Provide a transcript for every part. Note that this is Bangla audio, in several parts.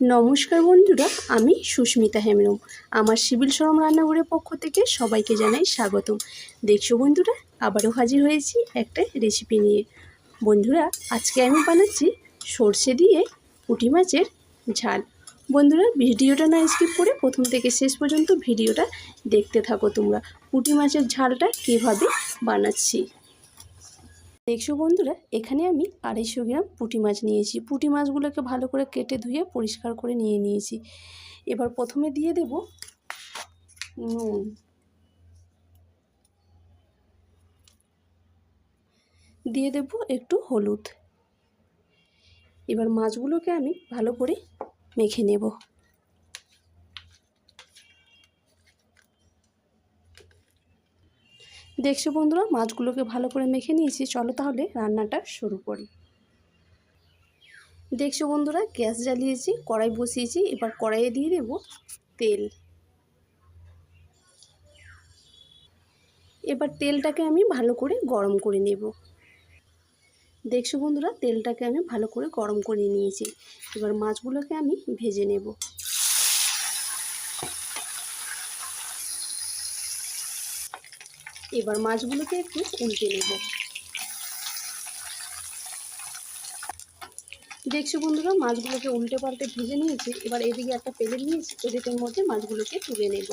নমস্কার বন্ধুরা, আমি সুস্মিতা হেমরম আমার সিভিল সরম রান্নাঘরের পক্ষ থেকে সবাইকে জানাই স্বাগতম। দেখছ বন্ধুরা, আবারও হাজির হয়েছি একটা রেসিপি নিয়ে। বন্ধুরা, আজকে আমি বানাচ্ছি সর্ষে দিয়ে পুঁটি মাছের ঝাল। বন্ধুরা, ভিডিওটা না স্কিপ করে প্রথম থেকে শেষ পর্যন্ত ভিডিওটা দেখতে থাকো তোমরা। পুঁটি মাছের ঝালটা কীভাবে বানাচ্ছি। দেখছ বন্ধুরা, এখানে আমি আড়াইশো গ্রাম পুঁটি মাছ নিয়েছি। পুঁটি মাছগুলোকে ভালো করে কেটে ধুয়ে পরিষ্কার করে নিয়ে নিয়েছি। এবার প্রথমে দিয়ে দেব নুন। দিয়ে দেব একটু হলুদ। এবার মাছগুলোকে আমি ভালো করে মেখে নেব। দেখছ বন্ধুরা, মাছগুলোকে ভালো করে মেখে নিয়েছি। চলো তাহলে রান্নাটা শুরু করি। দেখছ বন্ধুরা, গ্যাস জ্বালিয়েছি, কড়াই বসিয়েছি, এবার কড়াইয়ে দিয়ে দেব তেল। এবার তেলটাকে আমি ভালো করে গরম করে নেব। দেখছ বন্ধুরা, তেলটাকে আমি ভালো করে গরম করে নিয়েছি। এবার মাছগুলোকে আমি ভেজে নেব। এবার মাছগুলোকে একটু উল্টে নেব। দেখছ বন্ধুরা, মাছগুলোকে উল্টে পাল্টে ভেজে নিয়েছি। এবার এদিকে একটা প্লেট নিয়েছি প্লেটের মধ্যে মাছগুলোকে তুলে নেব।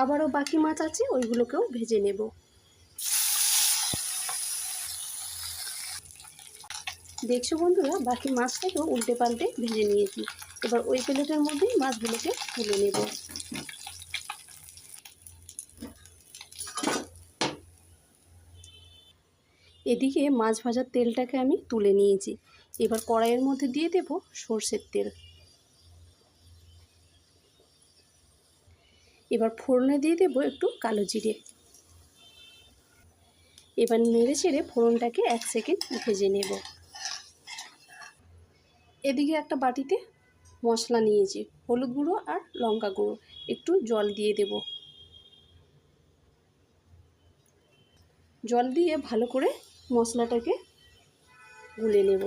আবারও বাকি মাছ আছে, ওইগুলোকেও ভেজে নেব। দেখছ বন্ধুরা, বাকি মাছটাকেও উল্টে পাল্টে ভেজে নিয়েছি। এবার ওই প্লেটের মধ্যেই মাছগুলোকে তুলে নেব। এদিকে মাছ ভাজার তেলটাকে আমি তুলে নিয়েছি। এবার কড়াইয়ের মধ্যে দিয়ে দেব সর্ষের তেল। এবার ফোড়নে দিয়ে দেবো একটু কালো জিরে। এবার নেড়ে চেড়ে ফোড়নটাকে এক সেকেন্ড ভেজে নেব। এদিকে একটা বাটিতে মশলা নিয়েছি, হলুদ গুঁড়ো আর লঙ্কা গুঁড়ো। একটু জল দিয়ে দেব। জল দিয়ে ভালো করে মশলাটাকে গুলে নেব।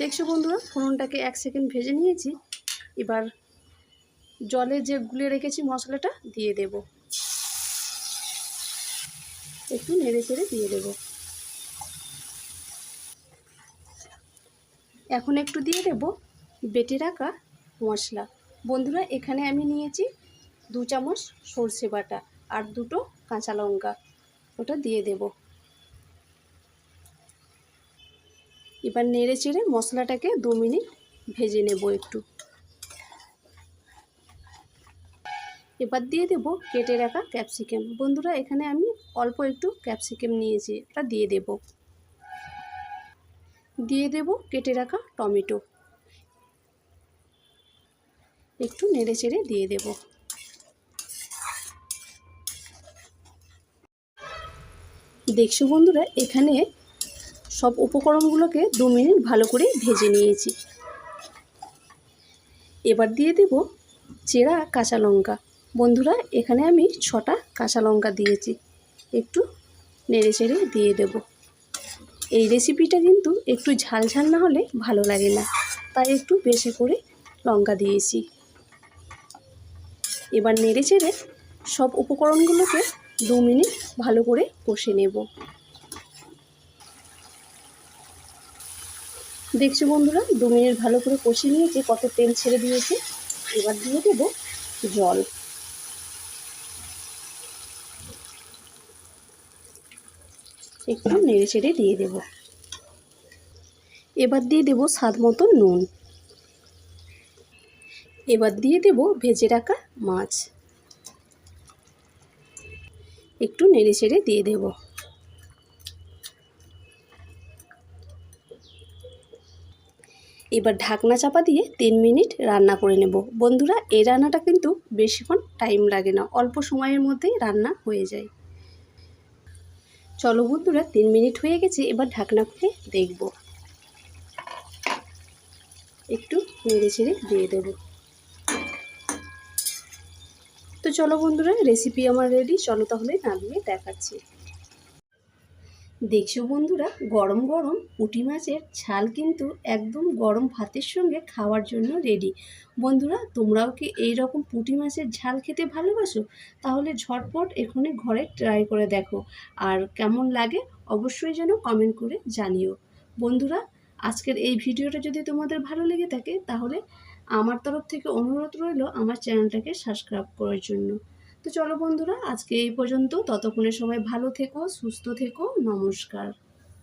দেখছ বন্ধুরা, ফোড়নটাকে এক সেকেন্ড ভেজে নিয়েছি। এবার জলে যে গুলে রেখেছি মশলাটা, দিয়ে দেব। একটু নেড়ে চেড়ে দিয়ে দেব। এখন একটু দিয়ে দেব বেটে রাখা মশলা। বন্ধুরা, এখানে আমি নিয়েছি দু চামচ সর্ষে বাটা আর দুটো কাঁচা লঙ্কা। ওটা দিয়ে দেব। এবার নেড়ে চেড়ে মশলাটাকে দু মিনিট ভেজে নেব একটু। এবার দিয়ে দেব কেটে রাখা ক্যাপসিকাম। বন্ধুরা, এখানে আমি অল্প একটু ক্যাপসিকাম নিয়েছি, এটা দিয়ে দেব। দিয়ে দেব কেটে রাখা টমেটো। একটু নেড়ে চেড়ে দিয়ে দেব। দেখছ বন্ধুরা, এখানে সব উপকরণগুলোকে দু মিনিট ভালো করে ভেজে নিয়েছি। এবার দিয়ে দেব চেরা কাঁচা লঙ্কা। বন্ধুরা, এখানে আমি ছটা কাঁচা লঙ্কা দিয়েছি। একটু নেড়ে চেড়ে দিয়ে দেব। এই রেসিপিটা কিন্তু একটু ঝাল ঝাল না হলে ভালো লাগে না। তাই একটু বেশি করে লঙ্কা দিয়েছি। এবার নেড়ে চেড়ে সব উপকরণগুলোকে দু মিনিট ভালো করে কষে নেব। দেখছি বন্ধুরা, দু মিনিট ভালো করে কষে নিয়েছি, কত তেল ছেড়ে দিয়েছে। এবার দিয়ে দেব জল। একটু নেড়ে চেড়ে দিয়ে দেব। এবার দিয়ে দেব স্বাদ মতো নুন। এবার দিয়ে দেব ভেজে রাখা মাছ। একটু নেড়ে চেড়ে দিয়ে দেব। এবার ঢাকনা চাপা দিয়ে তিন মিনিট রান্না করে নেব। বন্ধুরা, এই রান্নাটা কিন্তু বেশিক্ষণ টাইম লাগে না, অল্প সময়ের মধ্যেই রান্না হয়ে যায়। চলো বন্ধুরা, তিন মিনিট হয়ে গেছে, এবার ঢাকনা খুলে দেখব। একটু নেড়ে ছেড়ে দিয়ে দেব। তো চলো বন্ধুরা রেসিপি আমার রেডি চলো তাহলে নামিয়ে দেখাচ্ছি। দেখছ বন্ধুরা, গরম গরম পুঁটি মাছের ঝাল কিন্তু একদম গরম ভাতের সঙ্গে খাওয়ার জন্য রেডি বন্ধুরা, তোমরাও কি এই রকম পুঁটি মাছের ঝাল খেতে ভালোবাসো? তাহলে ঝটপট এখানে ঘরে ট্রাই করে দেখো। আর কেমন লাগে অবশ্যই যেন কমেন্ট করে জানিও। বন্ধুরা, আজকের এই ভিডিওটা যদি তোমাদের ভালো লেগে থাকে, তাহলে আমার তরফ থেকে অনুরোধ রইল আমার চ্যানেলটাকে সাবস্ক্রাইব করার জন্য। তো চলো বন্ধুরা আজকে এই পর্যন্ত। ততক্ষণের সময় ভালো থেকো সুস্থ থেকো। নমস্কার।